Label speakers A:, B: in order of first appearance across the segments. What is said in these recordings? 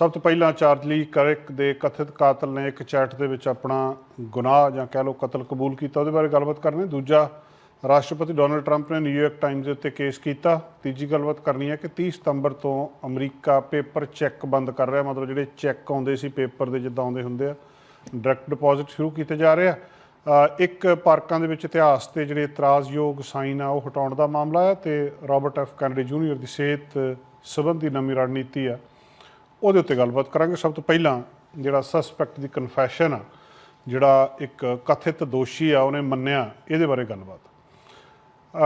A: ਸਭ ਤੋਂ ਪਹਿਲਾਂ ਚਾਰਲੀ ਕਰਿਕ ਦੇ ਕਥਿਤ ਕਾਤਲ ਨੇ ਇੱਕ ਚੈਟ ਦੇ ਵਿੱਚ ਆਪਣਾ ਗੁਨਾਹ ਜਾਂ ਕਹਿ ਲਓ ਕਤਲ ਕਬੂਲ ਕੀਤਾ, ਉਹਦੇ ਬਾਰੇ ਗੱਲਬਾਤ ਕਰਨੀ ਦੂਜਾ, ਰਾਸ਼ਟਰਪਤੀ ਡੋਨਲਡ ਟਰੰਪ ਨੇ ਨਿਊਯਾਰਕ ਟਾਈਮਜ਼ ਦੇ ਉੱਤੇ ਕੇਸ ਕੀਤਾ। ਤੀਜੀ ਗੱਲਬਾਤ ਕਰਨੀ ਹੈ ਕਿ 30 ਸਤੰਬਰ ਤੋਂ ਅਮਰੀਕਾ ਪੇਪਰ ਚੈੱਕ ਬੰਦ ਕਰ ਰਿਹਾ, ਮਤਲਬ ਜਿਹੜੇ ਚੈੱਕ ਆਉਂਦੇ ਸੀ ਪੇਪਰ ਦੇ ਜਿੱਦਾਂ ਆਉਂਦੇ ਹੁੰਦੇ ਆ, ਡਾਇਰੈਕਟ ਡਿਪੋਜ਼ਿਟ ਸ਼ੁਰੂ ਕੀਤੇ ਜਾ ਰਹੇ ਆ। ਇੱਕ ਪਾਰਕਾਂ ਦੇ ਵਿੱਚ ਇਤਿਹਾਸ ਤੇ ਜਿਹੜੇ ਇਤਰਾਜ਼ਯੋਗ ਸਾਈਨ ਆ, ਉਹ ਹਟਾਉਣ ਦਾ ਮਾਮਲਾ ਹੈ ਤੇ ਰਾਬਰਟ ਐਫ ਕੈਨੇਡੀ ਜੂਨੀਅਰ ਦੀ ਸਿਹਤ ਸੰਬੰਧੀ ਨਵੀਂ ਰਣਨੀਤੀ ਆ। ਉਹਦੇ ਉੱਤੇ ਗੱਲਬਾਤ ਕਰਾਂਗੇ। ਸਭ ਤੋਂ ਪਹਿਲਾਂ ਜਿਹੜਾ ਸਸਪੈਕਟ ਦੀ ਕਨਫੈਸ਼ਨ ਆ ਜਿਹੜਾ ਇੱਕ ਕਥਿਤ ਦੋਸ਼ੀ ਆ ਉਹਨੇ ਮੰਨਿਆ ਇਹਦੇ ਬਾਰੇ ਗੱਲਬਾਤ।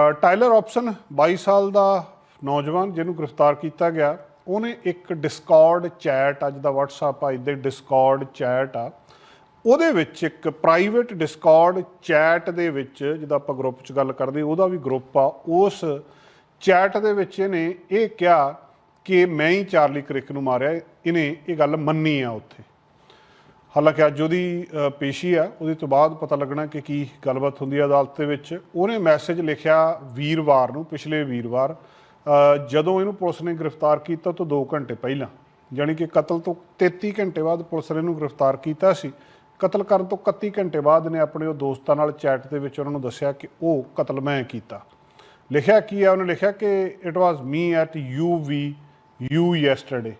A: ਅ, ਟਾਇਲਰ ਆਪਸ਼ਨ 22 ਸਾਲ ਦਾ ਨੌਜਵਾਨ ਜਿਹਨੂੰ ਗ੍ਰਿਫਤਾਰ ਕੀਤਾ ਗਿਆ ਉਹਨੇ ਇੱਕ ਡਿਸਕਾਰਡ ਚੈਟ ਅੱਜ ਦਾ WhatsApp ਆ ਇਹਦੇ ਡਿਸਕਾਰਡ ਚੈਟ ਆ। ਉਹਦੇ ਵਿੱਚ ਇੱਕ ਪ੍ਰਾਈਵੇਟ ਡਿਸਕਾਰਡ ਚੈਟ ਦੇ ਵਿੱਚ ਜਿਹਦਾ ਆਪਾਂ ਗਰੁੱਪ 'ਚ ਗੱਲ ਕਰਦੇ ਉਹਦਾ ਵੀ ਗਰੁੱਪ ਆ ਉਸ ਚੈਟ ਦੇ ਵਿੱਚ ਇਹਨੇ ਇਹ ਕਿਹਾ ਕਿ ਮੈਂ ਹੀ ਚਾਰਲੀ ਕ੍ਰਿਕ ਨੂੰ ਮਾਰਿਆ, ਇਹਨੇ ਇਹ ਗੱਲ ਮੰਨੀ ਆ ਉੱਥੇ। ਹਾਲਾਂਕਿ ਅੱਜ ਉਹਦੀ ਪੇਸ਼ੀ ਆ, ਉਹਦੇ ਤੋਂ ਬਾਅਦ ਪਤਾ ਲੱਗਣਾ ਕਿ ਕੀ ਗੱਲਬਾਤ ਹੁੰਦੀ ਹੈ ਅਦਾਲਤ ਦੇ ਵਿੱਚ। ਉਹਨੇ ਮੈਸੇਜ ਲਿਖਿਆ ਵੀਰਵਾਰ ਨੂੰ, ਪਿਛਲੇ ਵੀਰਵਾਰ। ਜਦੋਂ ਇਹਨੂੰ ਪੁਲਿਸ ਨੇ ਗ੍ਰਿਫਤਾਰ ਕੀਤਾ ਤੋਂ 2 ਘੰਟੇ ਪਹਿਲਾਂ, ਯਾਨੀ ਕਿ ਕਤਲ ਤੋਂ 33 ਘੰਟੇ ਬਾਅਦ ਪੁਲਿਸ ਨੇ ਇਹਨੂੰ ਗ੍ਰਿਫਤਾਰ ਕੀਤਾ ਸੀ। ਕਤਲ ਕਰਨ ਤੋਂ 31 ਘੰਟੇ ਬਾਅਦ ਨੇ ਆਪਣੇ ਉਹ ਦੋਸਤਾਂ ਨਾਲ ਚੈਟ ਦੇ ਵਿੱਚ ਉਹਨਾਂ ਨੂੰ ਦੱਸਿਆ ਕਿ ਉਹ ਕਤਲ ਮੈਂ ਕੀਤਾ। ਲਿਖਿਆ ਕੀ ਹੈ ਉਹਨੇ ਲਿਖਿਆ ਕਿ it was me at U V U yesterday,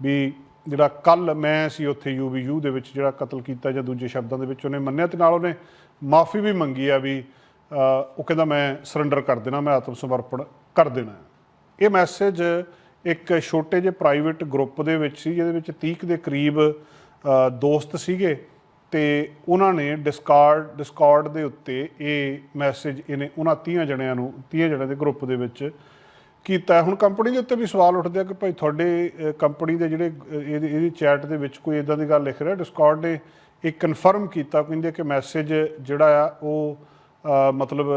A: ਵੀ ਜਿਹੜਾ ਕੱਲ ਮੈਂ ਸੀ ਉੱਥੇ ਯੂਵੀਯੂ ਦੇ ਵਿੱਚ ਜਿਹੜਾ ਕਤਲ ਕੀਤਾ ਜਾਂ ਦੂਜੇ ਸ਼ਬਦਾਂ ਦੇ ਵਿੱਚ ਉਹਨੇ ਮੰਨਿਆ ਤੇ ਨਾਲ ਉਹਨੇ ਮਾਫੀ ਵੀ ਮੰਗੀ ਆ ਵੀ ਉਹ ਕਹਿੰਦਾ ਮੈਂ ਸਰੈਂਡਰ ਕਰ ਦੇਣਾ, ਮੈਂ ਆਤਮ ਸਮਰਪਣ ਕਰ ਦੇਣਾ ਇਹ ਮੈਸੇਜ ਇੱਕ ਛੋਟੇ ਜਿਹੇ ਪ੍ਰਾਈਵੇਟ ਗਰੁੱਪ ਦੇ ਵਿੱਚ ਸੀ, ਜਿਹਦੇ ਵਿੱਚ 30 ਕੁ ਦੇ ਕਰੀਬ ਦੋਸਤ ਸੀਗੇ ਤੇ ਉਹਨਾਂ ਨੇ ਡਿਸਕਾਰਡ ਡਿਸਕਾਰਡ ਦੇ ਉੱਤੇ ਇਹ ਮੈਸੇਜ ਇਹਨੇ ਉਹਨਾਂ 30 ਜਣਿਆਂ ਨੂੰ 30 ਜਣਿਆਂ ਦੇ ਗਰੁੱਪ ਦੇ ਵਿੱਚ ਕੀਤਾ। ਹੁਣ ਕੰਪਨੀ ਦੇ ਉੱਤੇ ਵੀ ਸਵਾਲ ਉੱਠਦੇ ਆ ਕਿ ਭਾਈ ਤੁਹਾਡੇ ਕੰਪਨੀ ਦੇ ਜਿਹੜੇ ਇਹਦੀ ਇਹਦੀ ਚੈਟ ਦੇ ਵਿੱਚ ਕੋਈ ਇਦਾਂ ਦੀ ਗੱਲ ਲਿਖ ਰਿਹਾ? ਡਿਸਕਾਰਡ ਨੇ ਇਹ ਕਨਫਰਮ ਕੀਤਾ ਕਹਿੰਦੇ ਕਿ ਮੈਸੇਜ ਜਿਹੜਾ ਆ, ਉਹ ਮਤਲਬ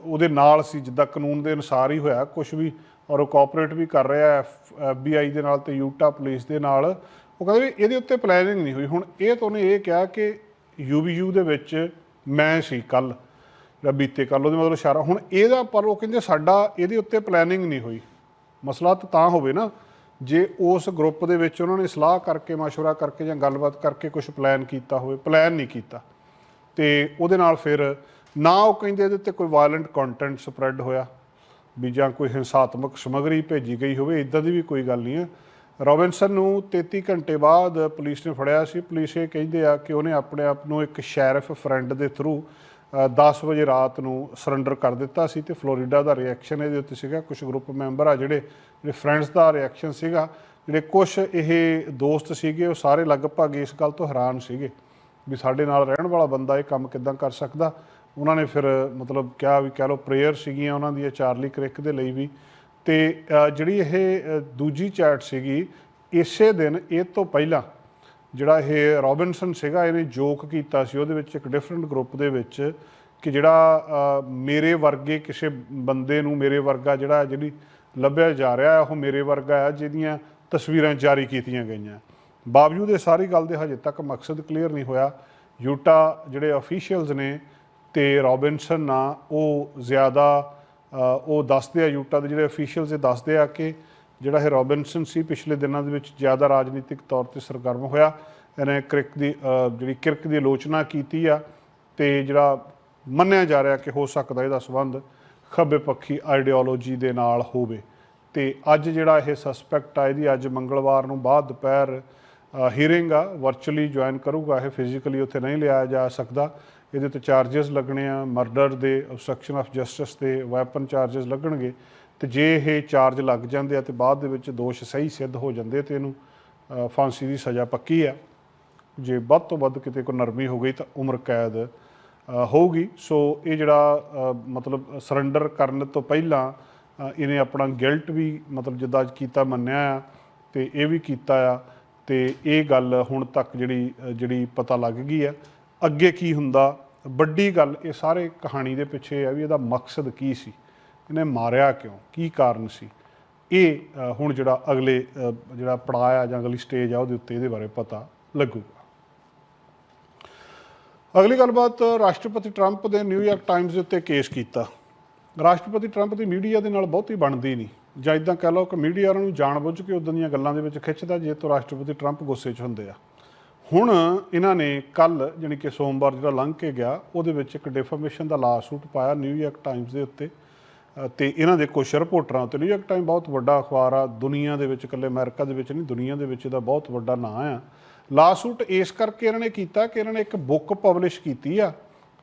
A: ਉਹਦੇ ਨਾਲ ਸੀ, ਜਿੱਦਾਂ ਕਾਨੂੰਨ ਦੇ ਅਨੁਸਾਰ ਹੀ ਹੋਇਆ ਕੁਝ ਵੀ, ਔਰ ਉਹ ਕੋਆਪਰੇਟ ਵੀ ਕਰ ਰਿਹਾ ਐਫਬੀਆਈ ਦੇ ਨਾਲ ਤੇ ਯੂਟਾ ਪੁਲਿਸ ਦੇ ਨਾਲ। ਉਹ ਕਹਿੰਦੇ ਵੀ ਇਹਦੇ ਉੱਤੇ ਪਲੈਨਿੰਗ ਨਹੀਂ ਹੋਈ। ਹੁਣ ਇਹ ਤੋਂ ਉਹਨੇ ਇਹ ਕਿਹਾ ਕਿ ਯੂਬੀਯੂ ਦੇ ਵਿੱਚ ਮੈਂ ਸੀ ਕੱਲ ਜਾਂ ਬੀਤੇ ਕੱਲ ਉਹਦੇ ਮਤਲਬ ਇਸ਼ਾਰਾ ਹੁਣ ਇਹਦਾ ਪਰ ਉਹ ਕਹਿੰਦੇ ਸਾਡਾ ਇਹਦੇ ਉੱਤੇ ਪਲੈਨਿੰਗ ਨਹੀਂ ਹੋਈ ਮਸਲਾ ਤਾਂ ਤਾਂ ਹੋਵੇ ਨਾ ਜੇ ਉਸ ਗਰੁੱਪ ਦੇ ਵਿੱਚ ਉਹਨਾਂ ਨੇ ਸਲਾਹ ਕਰਕੇ مشورہ ਕਰਕੇ ਜਾਂ ਗੱਲਬਾਤ ਕਰਕੇ ਕੁਝ ਪਲਾਨ ਕੀਤਾ ਹੋਵੇ ਪਲਾਨ ਨਹੀਂ ਕੀਤਾ ਤੇ ਉਹਦੇ ਨਾਲ ਫਿਰ ਨਾ ਉਹ ਕਹਿੰਦੇ ਇਹਦੇ ਉੱਤੇ ਕੋਈ ਵਾਇਲੈਂਟ ਕੰਟੈਂਟ ਸਪਰੈਡ ਹੋਇਆ ਵੀ ਜਾਂ ਕੋਈ ਹਿੰਸਾਤਮਕ ਸਮੱਗਰੀ ਭੇਜੀ ਗਈ ਹੋਵੇ ਇਦਾਂ ਦੀ ਵੀ ਕੋਈ ਗੱਲ ਨਹੀਂ ਹੈ ਰੋਬਿਨਸਨ ਨੂੰ 33 ਘੰਟੇ ਬਾਅਦ ਪੁਲਿਸ ਨੇ ਫੜਿਆ ਸੀ ਪੁਲਿਸ ਇਹ ਕਹਿੰਦੇ ਆ ਕਿ ਉਹਨੇ ਆਪਣੇ ਆਪ ਨੂੰ ਇੱਕ ਸ਼ੈਰਿਫ ਫਰੈਂਡ ਦੇ ਥਰੂ 10 ਵਜੇ ਰਾਤ ਨੂੰ ਸਰੈਂਡਰ ਕਰ ਦਿੱਤਾ ਸੀ ਤੇ ਫਲੋਰੀਡਾ ਦਾ ਰਿਐਕਸ਼ਨ ਇਹਦੇ ਉੱਤੇ ਸੀਗਾ। ਕੁਝ ਗਰੁੱਪ ਮੈਂਬਰ ਆ ਜਿਹੜੇ ਜਿਹੜੇ ਫਰੈਂਡਸ ਦਾ ਰਿਐਕਸ਼ਨ ਸੀਗਾ, ਜਿਹੜੇ ਕੁਝ ਇਹ ਦੋਸਤ ਸੀਗੇ, ਉਹ ਸਾਰੇ ਲਗਭਗ ਇਸ ਗੱਲ ਤੋਂ ਹੈਰਾਨ ਸੀਗੇ ਵੀ ਸਾਡੇ ਨਾਲ ਰਹਿਣ ਵਾਲਾ ਬੰਦਾ ਇਹ ਕੰਮ ਕਿਦਾਂ ਕਰ ਸਕਦਾ। ਉਹਨਾਂ ਨੇ ਫਿਰ ਮਤਲਬ ਕਿਹਾ ਵੀ ਕਹਿ ਲਓ ਪ੍ਰੇਅਰ ਸੀਗੀਆਂ ਉਹਨਾਂ ਦੀ ਚਾਰਲੀ ਕ੍ਰਿਕ ਦੇ ਲਈ ਵੀ। ਤੇ ਜਿਹੜੀ ਇਹ ਦੂਜੀ ਚੈਟ ਸੀਗੀ, ਇਸੇ ਦਿਨ, ਇਹ ਤੋਂ ਪਹਿਲਾਂ ਜਿਹੜਾ ਇਹ ਰੋਬਿਨਸਨ ਸੀਗਾ, ਇਹਨੇ ਜੋਕ ਕੀਤਾ ਸੀ, ਉਹਦੇ ਵਿੱਚ ਇੱਕ ਡਿਫਰੈਂਟ ਗਰੁੱਪ ਦੇ ਵਿੱਚ ਕਿ ਜਿਹੜਾ ਮੇਰੇ ਵਰਗੇ ਕਿਸੇ ਬੰਦੇ ਨੂੰ, ਮੇਰੇ ਵਰਗਾ ਜਿਹੜਾ ਜਿਹੜੀ ਲੱਭਿਆ ਜਾ ਰਿਹਾ ਹੈ, ਉਹ ਮੇਰੇ ਵਰਗਾ ਹੈ, ਜਿਹਦੀਆਂ ਤਸਵੀਰਾਂ ਜਾਰੀ ਕੀਤੀਆਂ ਗਈਆਂ। ਬਾਵਜੂਦ ਇਹ ਸਾਰੀ ਗੱਲ ਦੇ ਹਜੇ ਤੱਕ ਮਕਸਦ ਕਲੀਅਰ ਨਹੀਂ ਹੋਇਆ। ਯੂਟਾ ਜਿਹੜੇ ਅਫੀਸ਼ੀਅਲਸ ਨੇ ਤੇ ਰੋਬਿਨਸਨ ਨਾ ਉਹ ਜ਼ਿਆਦਾ ਉਹ ਦੱਸਦੇ ਆ ਯੂਟਾ ਦੇ ਜਿਹੜੇ ਅਫੀਸ਼ੀਅਲਸ ਇਹ ਦੱਸਦੇ ਆ ਕਿ ਜਿਹੜਾ ਹੈ ਰੋਬਿਨਸਨ ਸੀ, ਪਿਛਲੇ ਦਿਨਾਂ ਦੇ ਵਿੱਚ ਜ਼ਿਆਦਾ ਰਾਜਨੀਤਿਕ ਤੌਰ ਤੇ ਸਰਗਰਮ ਹੋਇਆ। ਇਹਨੇ ਕ੍ਰਿਕ ਦੀ ਜਿਹੜੀ ਕਿਰਕ ਦੀ ਆਲੋਚਨਾ ਕੀਤੀ ਆ ਤੇ ਜਿਹੜਾ ਮੰਨਿਆ ਜਾ ਰਿਹਾ ਕਿ ਹੋ ਸਕਦਾ ਇਹਦਾ ਸਬੰਧ ਖੱਬੇ ਪੱਖੀ ਆਈਡੀਓਲੋਜੀ ਦੇ ਨਾਲ ਹੋਵੇ। ਤੇ ਅੱਜ ਜਿਹੜਾ ਇਹ ਸਸਪੈਕਟ ਆ, ਇਹਦੀ ਅੱਜ ਮੰਗਲਵਾਰ ਨੂੰ ਬਾਅਦ ਦੁਪਹਿਰ ਹੀਰਿੰਗ ਆ ਵਰਚੁਅਲੀ ਜੁਆਇਨ ਕਰੂਗਾ। ਇਹ ਫਿਜ਼ੀਕਲੀ ਉੱਥੇ ਨਹੀਂ ਲਿਆ ਜਾ ਸਕਦਾ। ਇਹਦੇ ਤੇ ਚਾਰजेस ਲੱਗਣੇ ਆ। ਮਰਡਰ ਦੇ ਆਬਸਟਰਕਸ਼ਨ ਆਫ ਜਸਟਿਸ ਦੇ ਵੈਪਨ ਚਾਰजेस ਲੱਗਣਗੇ। ਤੇ ਜੇ ਇਹ ਚਾਰਜ ਲੱਗ ਜਾਂਦੇ ਆ ਤੇ ਬਾਅਦ ਦੇ ਵਿੱਚ ਦੋਸ਼ ਸਹੀ ਸਿੱਧ ਹੋ ਜਾਂਦੇ ਤੇ ਇਹਨੂੰ ਫਾਂਸੀ ਦੀ ਸਜ਼ਾ ਪੱਕੀ ਆ। ਜੇ ਵੱਧ ਤੋਂ ਵੱਧ ਕਿਤੇ ਕੋਈ ਨਰਮੀ ਹੋ ਗਈ ਤਾਂ ਉਮਰ ਕੈਦ ਹੋਊਗੀ। ਸੋ ਇਹ ਜਿਹੜਾ ਮਤਲਬ ਸਰੈਂਡਰ ਕਰਨ ਤੋਂ ਪਹਿਲਾਂ ਇਹਨੇ ਆਪਣਾ ਗਿਲਟ ਵੀ ਮਤਲਬ ਜਿੱਦਾਂ ਅੱਜ ਕੀਤਾ, ਮੰਨਿਆ ਆ ਤੇ ਇਹ ਵੀ ਕੀਤਾ ਆ ਤੇ ਇਹ ਗੱਲ ਹੁਣ ਤੱਕ ਜਿਹੜੀ ਜਿਹੜੀ ਪਤਾ ਲੱਗ ਗਈ ਆ। ਅੱਗੇ ਕੀ ਹੁੰਦਾ? ਵੱਡੀ ਗੱਲ, ਇਹ ਸਾਰੇ ਕਹਾਣੀ ਦੇ ਪਿੱਛੇ ਆ ਵੀ ਇਹਦਾ ਮਕਸਦ ਕੀ ਸੀ? ਇਹਨੇ ਮਾਰਿਆ ਕਿਉਂ? ਕੀ ਕਾਰਨ ਸੀ? ਇਹ ਹੁਣ ਜਿਹੜਾ ਅਗਲੇ ਜਿਹੜਾ ਪੜਾਅ ਆ ਜਾਂ ਅਗਲੀ ਸਟੇਜ ਆ ਉਹਦੇ ਉੱਤੇ ਇਹਦੇ ਬਾਰੇ ਪਤਾ ਲੱਗੂਗਾ। ਅਗਲੀ ਗੱਲਬਾਤ, ਰਾਸ਼ਟਰਪਤੀ ਟਰੰਪ ਦੇ ਨਿਊਯਾਰਕ ਟਾਈਮਜ਼ ਦੇ ਉੱਤੇ ਕੇਸ ਕੀਤਾ। ਰਾਸ਼ਟਰਪਤੀ ਟਰੰਪ ਦੀ ਮੀਡੀਆ ਦੇ ਨਾਲ ਬਹੁਤੀ ਬਣਦੀ ਨਹੀਂ। ਜਾਂ ਇਦਾਂ ਕਹਿ ਲਓ ਕਿ ਮੀਡੀਆ ਉਹਨਾਂ ਨੂੰ ਜਾਣਬੁੱਝ ਕੇ ਉਦੋਂ ਦੀਆਂ ਗੱਲਾਂ ਦੇ ਵਿੱਚ ਖਿੱਚਦਾ ਜੇ ਤੋਂ ਰਾਸ਼ਟਰਪਤੀ ਟਰੰਪ ਗੁੱਸੇ 'ਚ ਹੁੰਦੇ ਆ। ਹੁਣ ਇਹਨਾਂ ਨੇ ਕੱਲ ਜਾਣੀ ਕਿ ਸੋਮਵਾਰ ਜਿਹੜਾ ਲੰਘ ਕੇ ਗਿਆ, ਉਹਦੇ ਵਿੱਚ ਇੱਕ ਡਿਫਾਮੇਸ਼ਨ ਦਾ ਲਾਸੂਟ ਪਾਇਆ ਨਿਊਯਾਰਕ ਟਾਈਮਜ਼ ਦੇ ਉੱਤੇ। ਤੇ ਇਹਨਾਂ ਦੇ ਕੁਝ ਰਿਪੋਰਟਰਾਂ 'ਤੇ ਨਿਊਯਾਰਕ ਟਾਈਮ ਬਹੁਤ ਵੱਡਾ ਅਖਬਾਰ ਆ, ਦੁਨੀਆ ਦੇ ਵਿੱਚ, ਇਕੱਲੇ ਅਮਰੀਕਾ ਦੇ ਵਿੱਚ ਨਹੀਂ, ਦੁਨੀਆ ਦੇ ਵਿੱਚ ਇਹਦਾ ਬਹੁਤ ਵੱਡਾ ਨਾਂ ਆ। ਲਾਸੂਟ ਇਸ ਕਰਕੇ ਇਹਨਾਂ ਨੇ ਕੀਤਾ ਕਿ ਇਹਨਾਂ ਨੇ ਇੱਕ ਬੁੱਕ ਪਬਲਿਸ਼ ਕੀਤੀ ਆ,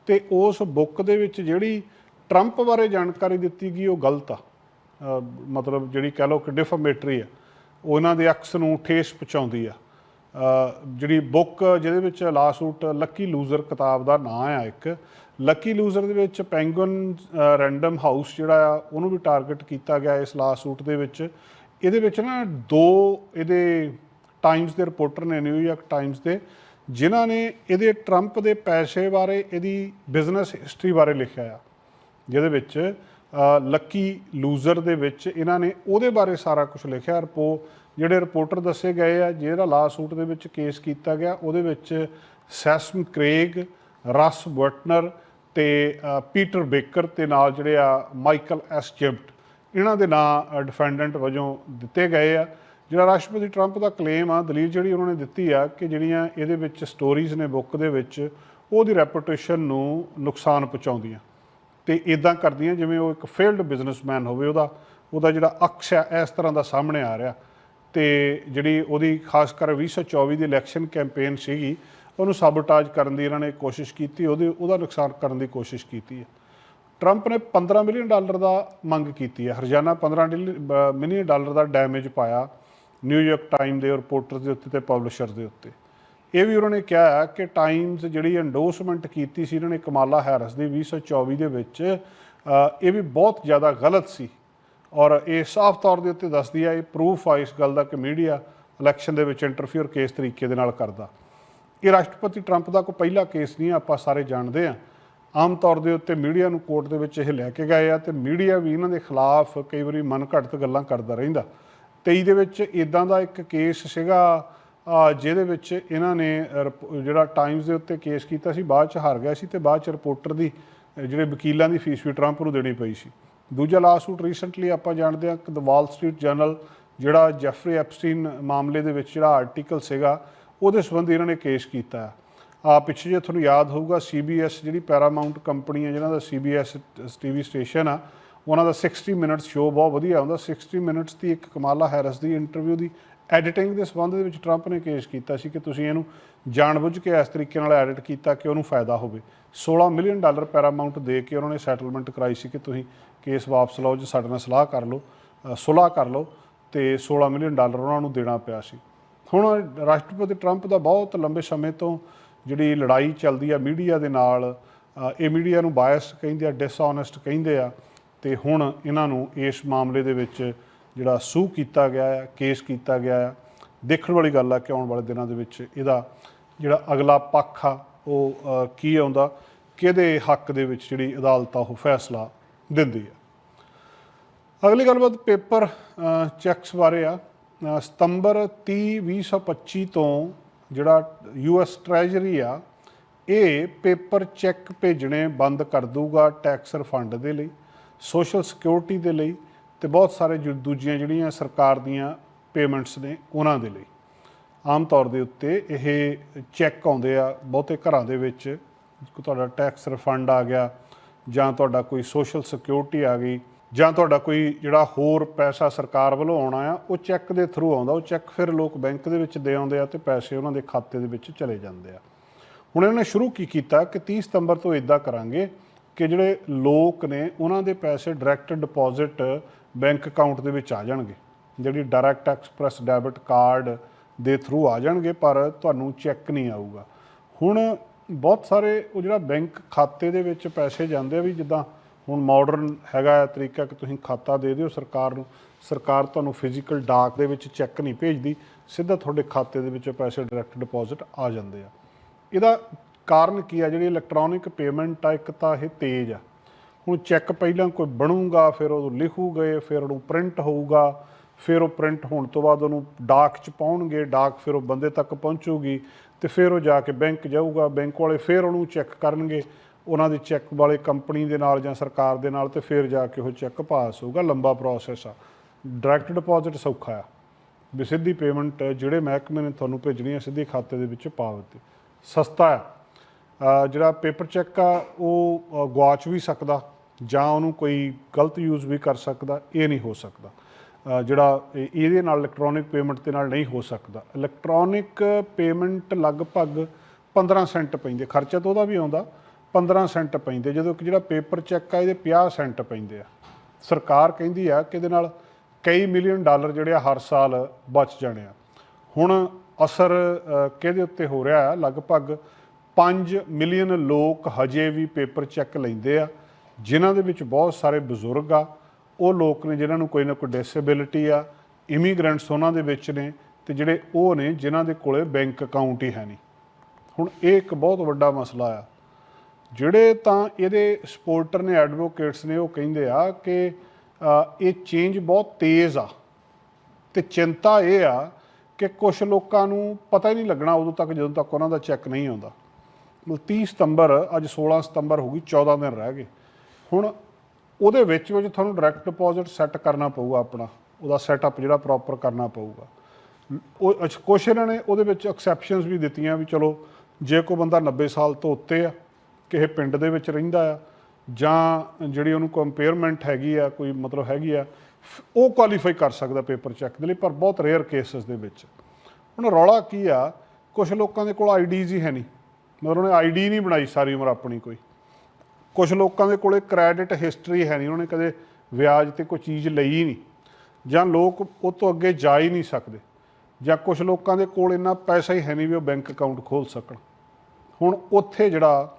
A: ਤੇ ਉਸ ਬੁੱਕ ਦੇ ਵਿੱਚ ਜਿਹੜੀ ਟਰੰਪ ਬਾਰੇ ਜਾਣਕਾਰੀ ਦਿੱਤੀ ਗਈ, ਉਹ ਗਲਤ ਆ। ਮਤਲਬ ਜਿਹੜੀ ਕਹਿ ਲਓ ਕਿ ਡਿਫਾਮੇਟਰੀ ਆ ਉਹਨਾਂ ਦੇ ਅਕਸ ਨੂੰ ਠੇਸ ਪਹੁੰਚਾਉਂਦੀ ਆ। ਜਿਹੜੀ ਬੁੱਕ ਜਿਹਦੇ ਵਿੱਚ ਲਾਸੂਟ ਲੱਕੀ ਲੂਜ਼ਰ ਕਿਤਾਬ ਦਾ ਨਾਂ ਆ ਇੱਕ, ਲੱਕੀ ਲੂਜ਼ਰ ਦੇ ਵਿੱਚ ਪੈਂਗੁਇਨ ਰੈਂਡਮ ਹਾਊਸ ਜਿਹੜਾ ਆ, ਉਹਨੂੰ ਵੀ ਟਾਰਗੇਟ ਕੀਤਾ ਗਿਆ ਇਸ ਲਾਸੂਟ ਦੇ ਵਿੱਚ। ਇਹਦੇ ਵਿੱਚ ਨਾ ਦੋ ਇਹਦੇ ਟਾਈਮਸ ਦੇ ਰਿਪੋਰਟਰ ਨੇ ਨਿਊਯਾਰਕ ਟਾਈਮਸ ਦੇ, ਜਿਨ੍ਹਾਂ ਨੇ ਇਹਦੇ ਟਰੰਪ ਦੇ ਪੈਸੇ ਬਾਰੇ, ਇਹਦੀ ਬਿਜ਼ਨਸ ਹਿਸਟਰੀ ਬਾਰੇ ਲਿਖਿਆ ਆ। ਜਿਹਦੇ ਵਿੱਚ ਲੱਕੀ ਲੂਜ਼ਰ ਦੇ ਵਿੱਚ ਇਹਨਾਂ ਨੇ ਉਹਦੇ ਬਾਰੇ ਸਾਰਾ ਕੁਝ ਲਿਖਿਆ। ਰਿਪੋ ਜਿਹੜੇ ਰਿਪੋਰਟਰ ਦੱਸੇ ਗਏ ਆ ਜਿਹੜਾ ਲਾ ਸੂਟ ਦੇ ਵਿੱਚ ਕੇਸ ਕੀਤਾ ਗਿਆ, ਉਹਦੇ ਵਿੱਚ ਸੈਸਮ ਕ੍ਰੇਗ, ਰਸ ਵਟਨਰ ਤੇ ਪੀਟਰ ਬੇਕਰ ਤੇ ਨਾਲ ਜਿਹੜੇ ਆ, ਮਾਈਕਲ ਐਸ ਜਿਮਟ ਇਹਨਾਂ ਦੇ ਨਾਂ ਡਿਫੈਂਡੈਂਟ ਵਜੋਂ ਦਿੱਤੇ ਗਏ ਆ। ਜਿਹੜਾ ਰਾਸ਼ਟਰਪਤੀ ਟਰੰਪ ਦਾ ਕਲੇਮ ਆ, ਦਲੀਲ ਜਿਹੜੀ ਉਹਨਾਂ ਨੇ ਦਿੱਤੀ ਆ ਕਿ ਜਿਹੜੀਆਂ ਇਹਦੇ ਵਿੱਚ ਸਟੋਰੀਜ਼ ਨੇ ਬੁੱਕ ਦੇ ਵਿੱਚ, ਉਹਦੀ ਰੈਪੂਟੇਸ਼ਨ ਨੂੰ ਨੁਕਸਾਨ ਪਹੁੰਚਾਉਂਦੀਆਂ। ਤੇ ਇਦਾਂ ਕਰਦੀਆਂ ਜਿਵੇਂ ਉਹ ਇੱਕ ਫੇਲਡ ਬਿਜ਼ਨਸਮੈਨ ਹੋਵੇ ਉਹਦਾ ਉਹਦਾ ਜਿਹੜਾ ਅਕਸ਼ ਹੈ ਇਸ ਤਰ੍ਹਾਂ ਦਾ ਸਾਹਮਣੇ ਆ ਰਿਹਾ। ਤੇ ਜਿਹੜੀ ਉਹਦੀ ਖਾਸ ਕਰ 2024 ਦੀ ਇਲੈਕਸ਼ਨ ਕੈਂਪੇਨ ਸੀਗੀ, ਉਹਨੂੰ ਸਾਬੋਟਾਜ ਕਰਨ ਦੀ ਇਹਨਾਂ ਨੇ ਕੋਸ਼ਿਸ਼ ਕੀਤੀ, ਉਹਦੇ, ਉਹਦਾ ਨੁਕਸਾਨ ਕਰਨ ਦੀ ਕੋਸ਼ਿਸ਼ ਕੀਤੀ ਹੈ। ਟਰੰਪ ਨੇ 15 ਮਿਲੀਅਨ ਡਾਲਰ ਦਾ ਮੰਗ ਕੀਤੀ ਹੈ। ਹਰਜਾਨਾ 15 ਮਿਲੀਅਨ ਡਾਲਰ ਦਾ ਡੈਮੇਜ ਪਾਇਆ ਨਿਊਯਾਰਕ ਟਾਈਮ ਦੇ ਰਿਪੋਰਟਰ ਦੇ ਉੱਤੇ ਤੇ ਪਬਲਿਸ਼ਰ ਦੇ ਉੱਤੇ। ਇਹ ਵੀ ਉਹਨਾਂ ਨੇ ਕਿਹਾ ਕਿ ਟਾਈਮਜ਼ ਜਿਹੜੀ ਐਂਡੋਸਮੈਂਟ ਕੀਤੀ ਸੀ, ਇਹਨਾਂ ਨੇ ਕਮਾਲਾ ਹੈਰਸ ਦੀ 2024 ਦੇ ਵਿੱਚ ਇਹ ਵੀ ਬਹੁਤ ਜ਼ਿਆਦਾ ਗਲਤ ਸੀ ਔਰ ਇਹ ਸਾਫ਼ ਤੌਰ ਦੇ ਉੱਤੇ ਦੱਸਦੀ ਹੈ ਇਹ ਪ੍ਰੂਫ ਆ ਇਸ ਗੱਲ ਦਾ ਕਿ ਮੀਡੀਆ ਇਲੈਕਸ਼ਨ ਦੇ ਵਿੱਚ ਇੰਟਰਫੀਅਰ ਕਿਸ ਤਰੀਕੇ ਦੇ ਨਾਲ ਕਰਦਾ। ਇਹ ਰਾਸ਼ਟਰਪਤੀ ਟਰੰਪ ਦਾ ਕੋਈ ਪਹਿਲਾ ਕੇਸ ਨਹੀਂ ਆਪਾਂ ਸਾਰੇ ਜਾਣਦੇ ਹਾਂ ਆਮ ਤੌਰ ਦੇ ਉੱਤੇ ਮੀਡੀਆ ਨੂੰ ਕੋਰਟ ਦੇ ਵਿੱਚ ਇਹ ਲੈ ਕੇ ਗਏ ਆ ਤੇ ਮੀਡੀਆ ਵੀ ਇਹਨਾਂ ਦੇ ਖਿਲਾਫ ਕਈ ਵਾਰੀ ਮਨ ਘੜਤ ਗੱਲਾਂ ਕਰਦਾ ਰਹਿੰਦਾ। 23 ਦੇ ਵਿੱਚ ਇਦਾਂ ਦਾ ਇੱਕ ਕੇਸ ਸੀਗਾ ਜਿਹਦੇ ਵਿੱਚ ਇਹਨਾਂ ਨੇ ਰਿਪ- ਜਿਹੜਾ ਟਾਈਮਜ਼ ਦੇ ਉੱਤੇ ਕੇਸ ਕੀਤਾ ਸੀ, ਬਾਅਦ ਚ ਹਾਰ ਗਿਆ ਸੀ ਤੇ ਬਾਅਦ ਚ ਰਿਪੋਰਟਰ ਦੀ, ਜਿਹੜੇ ਵਕੀਲਾਂ ਦੀ ਫੀਸ ਵੀ ਟਰੰਪ ਨੂੰ ਦੇਣੀ ਪਈ ਸੀ। ਦੂਜਾ ਲਾਸੂਟ ਰੀਸੈਂਟਲੀ ਆਪਾਂ ਜਾਣਦੇ ਹਾਂ ਕਿ ਦ ਵਾਲ ਸਟਰੀਟ ਜਰਨਲ ਜਿਹੜਾ ਜੈਫਰੀ ਐਪਸਟੀਨ ਮਾਮਲੇ ਦੇ ਵਿੱਚ ਜਿਹੜਾ ਆਰਟੀਕਲ ਸੀਗਾ, ਉਹਦੇ ਸੰਬੰਧੀ ਇਹਨਾਂ ਨੇ ਕੇਸ ਕੀਤਾ ਆ ਪਿੱਛੇ ਜੇ ਤੁਹਾਨੂੰ ਯਾਦ ਹੋਊਗਾ CBS ਜਿਹੜੀ ਪੈਰਾਮਾਉਂਟ ਕੰਪਨੀ ਹੈ, ਜਿਹਨਾਂ ਦਾ CBS ਟੀਵੀ ਸਟੇਸ਼ਨ ਆ, ਉਹਨਾਂ ਦਾ 60 ਮਿੰਟਸ ਸ਼ੋਅ ਬਹੁਤ ਵਧੀਆ ਹੁੰਦਾ। 60 ਮਿੰਟਸ ਦੀ ਇੱਕ ਕਮਾਲਾ ਹੈਰਿਸ ਦੀ ਇੰਟਰਵਿਊ ਦੀ ਐਡੀਟਿੰਗ ਦੇ ਸੰਬੰਧ ਦੇ ਵਿੱਚ ਟਰੰਪ ਨੇ ਕੇਸ ਕੀਤਾ ਸੀ ਕਿ ਤੁਸੀਂ ਇਹਨੂੰ ਜਾਣਬੁੱਝ ਕੇ ਇਸ ਤਰੀਕੇ ਨਾਲ ਐਡਿਟ ਕੀਤਾ ਕਿ ਉਹਨੂੰ ਫਾਇਦਾ ਹੋਵੇ। 16 ਮਿਲੀਅਨ ਡਾਲਰ ਪੈਰਾਮਾਉਂਟ ਦੇ ਕੇ ਉਹਨਾਂ ਨੇ ਸੈਟਲਮੈਂਟ ਕਰਾਈ ਸੀ ਕਿ ਤੁਸੀਂ ਕੇਸ ਵਾਪਸ ਲਓ ਜੇ ਸਾਡੇ ਨਾਲ ਸਲਾਹ ਕਰ ਲਓ ਅ, ਕਰ ਲਓ ਤੇ 16 ਮਿਲੀਅਨ ਡਾਲਰ ਉਹਨਾਂ ਨੂੰ ਦੇਣਾ ਪਿਆ ਸੀ। ਹੁਣ ਰਾਸ਼ਟਰਪਤੀ ਟਰੰਪ ਦਾ ਬਹੁਤ ਲੰਬੇ ਸਮੇਂ ਤੋਂ ਜਿਹੜੀ ਲੜਾਈ ਚੱਲਦੀ ਆ ਮੀਡੀਆ ਦੇ ਨਾਲ ਇਹ ਮੀਡੀਆ ਨੂੰ ਬਾਇਸ ਕਹਿੰਦੇ ਆ ਡਿਸਓਨੈਸਟ ਕਹਿੰਦੇ ਆ ਤੇ ਹੁਣ ਇਹਨਾਂ ਨੂੰ ਇਸ ਮਾਮਲੇ ਦੇ ਵਿੱਚ ਜਿਹੜਾ ਸੂ ਕੀਤਾ ਗਿਆ ਆ ਕੇਸ ਕੀਤਾ ਗਿਆ ਆ ਦੇਖਣ ਵਾਲੀ ਗੱਲ ਆ ਕਿ ਆਉਣ ਵਾਲੇ ਦਿਨਾਂ ਦੇ ਵਿੱਚ ਇਹਦਾ ਜਿਹੜਾ ਅਗਲਾ ਪੱਖ ਆ ਉਹ ਕੀ ਆਉਂਦਾ। ਕਿਹਦੇ ਹੱਕ ਦੇ ਵਿੱਚ ਜਿਹੜੀ ਅਦਾਲਤ ਆ ਉਹ ਫੈਸਲਾ ਦਿੰਦੀ ਹੈ। ਅਗਲੀ ਗੱਲਬਾਤ ਪੇਪਰ ਚੈਕਸ ਬਾਰੇ ਆ। ਅ, ਸਤੰਬਰ 30 2025 ਤੋਂ ਜਿਹੜਾ ਯੂਐਸ ਟ੍ਰੈਜਰੀ ਆ ਇਹ ਪੇਪਰ ਚੈੱਕ ਭੇਜਣੇ ਬੰਦ ਕਰ ਦੂਗਾ ਟੈਕਸ ਰਿਫੰਡ ਦੇ ਲਈ ਸੋਸ਼ਲ ਸਿਕਿਉਰਿਟੀ ਦੇ ਲਈ ਤੇ ਬਹੁਤ ਸਾਰੇ ਜੋ ਦੂਜੀਆਂ ਜਿਹੜੀਆਂ ਸਰਕਾਰ ਦੀਆਂ ਪੇਮੈਂਟਸ ਨੇ ਉਹਨਾਂ ਦੇ ਲਈ। ਆਮ ਤੌਰ ਦੇ ਉੱਤੇ ਇਹ ਚੈੱਕ ਆਉਂਦੇ ਆ ਬਹੁਤੇ ਘਰਾਂ ਦੇ ਵਿੱਚ ਤੁਹਾਡਾ ਟੈਕਸ ਰਿਫੰਡ ਆ ਗਿਆ, ਜਾਂ ਤੁਹਾਡਾ ਕੋਈ ਸੋਸ਼ਲ ਸਿਕਿਉਰਿਟੀ ਆ ਗਈ, ਜਾਂ ਤੁਹਾਡਾ ਕੋਈ ਜਿਹੜਾ ਹੋਰ ਪੈਸਾ ਸਰਕਾਰ ਵੱਲੋਂ ਆਉਣਾ ਆ, ਉਹ ਚੈੱਕ ਦੇ ਥਰੂ ਆਉਂਦਾ, ਉਹ ਚੈੱਕ ਫਿਰ ਲੋਕ ਬੈਂਕ ਦੇ ਵਿੱਚ ਦੇ ਆਉਂਦੇ ਆ ਤੇ ਪੈਸੇ ਉਹਨਾਂ ਦੇ ਖਾਤੇ ਦੇ ਵਿੱਚ ਚਲੇ ਜਾਂਦੇ ਆ। ਹੁਣ ਇਹਨਾਂ ਨੇ ਸ਼ੁਰੂ ਕੀ ਕੀਤਾ ਕਿ 30 ਸਤੰਬਰ ਤੋਂ ਇਦਾਂ ਕਰਾਂਗੇ ਕਿ ਜਿਹੜੇ ਲੋਕ ਨੇ, ਉਹਨਾਂ ਦੇ ਪੈਸੇ ਡਾਇਰੈਕਟ ਡਿਪੋਜ਼ਿਟ ਬੈਂਕ ਅਕਾਊਂਟ ਦੇ ਵਿੱਚ ਆ ਜਾਣਗੇ। ਜਿਹੜੀ ਡਾਇਰੈਕਟ ਐਕਸਪ੍ਰੈਸ ਡੈਬਿਟ ਕਾਰਡ ਦੇ ਥਰੂ ਆ ਜਾਣਗੇ, ਪਰ ਤੁਹਾਨੂੰ ਚੈੱਕ ਨਹੀਂ ਆਊਗਾ। ਹੁਣ ਬਹੁਤ ਸਾਰੇ ਉਹ ਜਿਹੜਾ ਬੈਂਕ ਖਾਤੇ ਦੇ ਵਿੱਚ ਪੈਸੇ ਜਾਂਦੇ ਆ ਵੀ ਜਿੱਦਾਂ ਹੁਣ ਮਾਡਰਨ ਹੈਗਾ ਆ ਤਰੀਕਾ ਕਿ ਤੁਸੀਂ ਖਾਤਾ ਦੇ ਦਿਓ ਸਰਕਾਰ ਨੂੰ, ਸਰਕਾਰ ਤੁਹਾਨੂੰ ਫਿਜ਼ੀਕਲ ਡਾਕ ਦੇ ਵਿੱਚ ਚੈੱਕ ਨਹੀਂ ਭੇਜਦੀ, ਸਿੱਧਾ ਤੁਹਾਡੇ ਖਾਤੇ ਦੇ ਵਿੱਚ ਪੈਸੇ ਡਾਇਰੈਕਟ ਡਿਪੋਜ਼ਿਟ ਆ ਜਾਂਦੇ ਆ। ਇਹਦਾ ਕਾਰਨ ਕੀ ਆ? ਜਿਹੜੀ ਇਲੈਕਟ੍ਰੋਨਿਕ ਪੇਮੈਂਟ ਆ, ਇੱਕ ਤਾਂ ਇਹ ਤੇਜ਼ ਆ। ਹੁਣ ਚੈੱਕ ਪਹਿਲਾਂ ਕੋਈ ਬਣੂਗਾ, ਫਿਰ ਉਹ ਲਿਖੂਗੇ, ਫਿਰ ਉਹਨੂੰ ਪ੍ਰਿੰਟ ਹੋਊਗਾ ਫਿਰ ਉਹ ਪ੍ਰਿੰਟ ਹੋਣ ਤੋਂ ਬਾਅਦ ਉਹਨੂੰ ਡਾਕ ਚ ਪਾਉਣਗੇ ਡਾਕ ਫਿਰ ਉਹ ਬੰਦੇ ਤੱਕ ਪਹੁੰਚੂਗੀ ਤੇ ਫਿਰ ਉਹ ਜਾ ਕੇ ਬੈਂਕ ਜਾਊਗਾ ਬੈਂਕ ਵਾਲੇ ਫਿਰ ਉਹਨੂੰ ਚੈੱਕ ਕਰਨਗੇ ਉਹਨਾਂ ਦੇ ਚੈੱਕ ਵਾਲੇ ਕੰਪਨੀ ਦੇ ਨਾਲ ਜਾਂ ਸਰਕਾਰ ਦੇ ਨਾਲ ਤੇ ਫਿਰ ਜਾ ਕੇ ਉਹ ਚੈੱਕ ਪਾਸ ਹੋਊਗਾ ਲੰਬਾ ਪ੍ਰੋਸੈਸ ਆ। ਡਾਇਰੈਕਟ ਡਿਪੋਜ਼ਿਟ ਸੌਖਾ ਆ। ਵੀ ਸਿੱਧੀ ਪੇਮੈਂਟ ਜਿਹੜੇ ਮਹਿਕਮੇ ਨੇ ਤੁਹਾਨੂੰ ਭੇਜਣੀ ਹੈ ਸਿੱਧੀ ਖਾਤੇ ਦੇ ਵਿੱਚ ਪਾ ਦਿੱਤੀ। ਸਸਤਾ ਆ। ਜਿਹੜਾ ਪੇਪਰ ਚੈੱਕ ਆ ਉਹ ਅ, ਗਵਾਚ ਵੀ ਸਕਦਾ ਜਾਂ ਉਹਨੂੰ ਕੋਈ ਗਲਤ ਯੂਜ਼ ਵੀ ਕਰ ਸਕਦਾ ਇਹ ਨਹੀਂ ਹੋ ਸਕਦਾ। ਜਿਹੜਾ ਇਹ- ਇਹਦੇ ਨਾਲ ਇਲੈਕਟ੍ਰੋਨਿਕ ਪੇਮੈਂਟ ਦੇ ਨਾਲ ਨਹੀਂ ਹੋ ਸਕਦਾ। ਇਲੈਕਟ੍ਰੋਨਿਕ ਪੇਮੈਂਟ ਲਗਭਗ 15 ਸੈਂਟ ਪੈਂਦੇ, ਖਰਚਾ ਤਾਂ ਉਹਦਾ ਵੀ ਆਉਂਦਾ 15 ਸੈਂਟ ਪੈਂਦੇ, ਜਦੋਂ ਕਿ ਜਿਹੜਾ ਪੇਪਰ ਚੈੱਕ ਆ, ਇਹਦੇ 50 ਸੈਂਟ ਪੈਂਦੇ ਆ। ਸਰਕਾਰ ਕਹਿੰਦੀ ਆ ਕਿ ਇਹਦੇ ਨਾਲ ਕਈ ਮਿਲੀਅਨ ਡਾਲਰ ਜਿਹੜੇ ਆ, ਹਰ ਸਾਲ ਬਚ ਜਾਣੇ ਆ। ਹੁਣ ਅਸਰ ਕਿਹਦੇ ਉੱਤੇ ਹੋ ਰਿਹਾ ਹੈ ਲਗਭਗ 5 ਮਿਲੀਅਨ ਲੋਕ ਹਜੇ ਵੀ ਪੇਪਰ ਚੈੱਕ ਲੈਂਦੇ ਆ, ਜਿਨ੍ਹਾਂ ਦੇ ਵਿੱਚ ਬਹੁਤ ਸਾਰੇ ਬਜ਼ੁਰਗ ਆ ਉਹ ਲੋਕ ਨੇ ਜਿਨ੍ਹਾਂ ਨੂੰ ਕੋਈ ਨਾ ਕੋਈ ਡਿਸੇਬਿਲਿਟੀ ਆ ਇਮੀਗ੍ਰੈਂਟਸ ਉਹਨਾਂ ਦੇ ਵਿੱਚ ਨੇ ਤੇ ਜਿਹੜੇ ਉਹ ਨੇ ਜਿਨ੍ਹਾਂ ਦੇ ਕੋਲੇ ਬੈਂਕ ਅਕਾਊਂਟ ਹੀ ਹੈ ਨਹੀਂ। ਹੁਣ ਇਹ ਇੱਕ ਬਹੁਤ ਵੱਡਾ ਮਸਲਾ ਆ। ਜਿਹੜੇ ਤਾਂ ਇਹਦੇ ਸਪੋਰਟਰ ਨੇ ਐਡਵੋਕੇਟਸ ਨੇ, ਉਹ ਕਹਿੰਦੇ ਆ ਕਿ ਇਹ ਚੇਂਜ ਬਹੁਤ ਤੇਜ਼ ਆ। ਤੇ ਚਿੰਤਾ ਇਹ ਆ ਕਿ ਕੁਝ ਲੋਕਾਂ ਨੂੰ ਪਤਾ ਹੀ ਨਹੀਂ ਲੱਗਣਾ ਉਦੋਂ ਤੱਕ ਜਦੋਂ ਤੱਕ ਉਹਨਾਂ ਦਾ ਚੈੱਕ ਨਹੀਂ ਆਉਂਦਾ। ਮਤਲਬ 30 ਸਤੰਬਰ, ਅੱਜ 16 ਸਤੰਬਰ ਹੋ ਗਈ 14 ਦਿਨ ਰਹਿ ਗਏ। ਹੁਣ ਉਹਦੇ ਵਿੱਚ ਵਿੱਚ ਤੁਹਾਨੂੰ ਡਾਇਰੈਕਟ ਡਿਪੋਜ਼ਿਟ ਸੈੱਟ ਕਰਨਾ ਪਊਗਾ ਆਪਣਾ। ਉਹਦਾ ਸੈਟਅਪ ਜਿਹੜਾ ਪ੍ਰੋਪਰ ਕਰਨਾ ਪਊਗਾ। ਉਹ ਕੁਛ ਇਹਨਾਂ ਨੇ ਉਹਦੇ ਵਿੱਚ ਐਕਸੈਪਸ਼ਨਸ ਵੀ ਦਿੱਤੀਆਂ ਵੀ ਚਲੋ, ਜੇ ਕੋਈ ਬੰਦਾ 90 ਸਾਲ ਤੋਂ ਉੱਤੇ ਆ, ਕਿਸੇ ਪਿੰਡ ਦੇ ਵਿੱਚ ਰਹਿੰਦਾ ਆ, ਜਾਂ ਜਿਹੜੀ ਉਹਨੂੰ ਕੰਪੇਅਰਮੈਂਟ ਹੈਗੀ ਆ, ਕੋਈ ਮਤਲਬ ਹੈਗੀ ਆ, ਫ- ਉਹ ਕੁਆਲੀਫਾਈ ਕਰ ਸਕਦਾ ਪੇਪਰ ਚੈੱਕ ਦੇ ਲਈ, ਪਰ ਬਹੁਤ ਰੇਅਰ ਕੇਸਸ ਦੇ ਵਿੱਚ। ਹੁਣ ਰੌਲਾ ਕੀ ਆ ਕੁਝ ਲੋਕਾਂ ਦੇ ਕੋਲ ਆਈਡੀਜ਼ ਹੀ ਹੈ ਨਹੀਂ। ਮਤਲਬ ਉਹਨੇ ਆਈਡੀ ਨਹੀਂ ਬਣਾਈ ਸਾਰੀ ਉਮਰ ਆਪਣੀ ਕੋਈ। ਕੁਝ ਲੋਕਾਂ ਦੇ ਕੋਲੇ ਕ੍ਰੈਡਿਟ ਹਿਸਟਰੀ ਹੈ ਨਹੀਂ, ਉਹਨੇ ਕਦੇ ਵਿਆਜ ਤੇ ਕੋਈ ਚੀਜ਼ ਲਈ ਹੀ ਨਹੀਂ, ਜਾਂ ਲੋਕ ਉਹ ਤੋਂ ਅੱਗੇ ਜਾ ਹੀ ਨਹੀਂ ਸਕਦੇ, ਜਾਂ ਕੁਝ ਲੋਕਾਂ ਦੇ ਕੋਲ ਇੰਨਾ ਪੈਸਾ ਹੀ ਹੈ ਨਹੀਂ ਵੀ ਉਹ ਬੈਂਕ ਅਕਾਊਂਟ ਖੋਲ ਸਕਣ। ਹੁਣ ਉੱਥੇ ਜਿਹੜਾ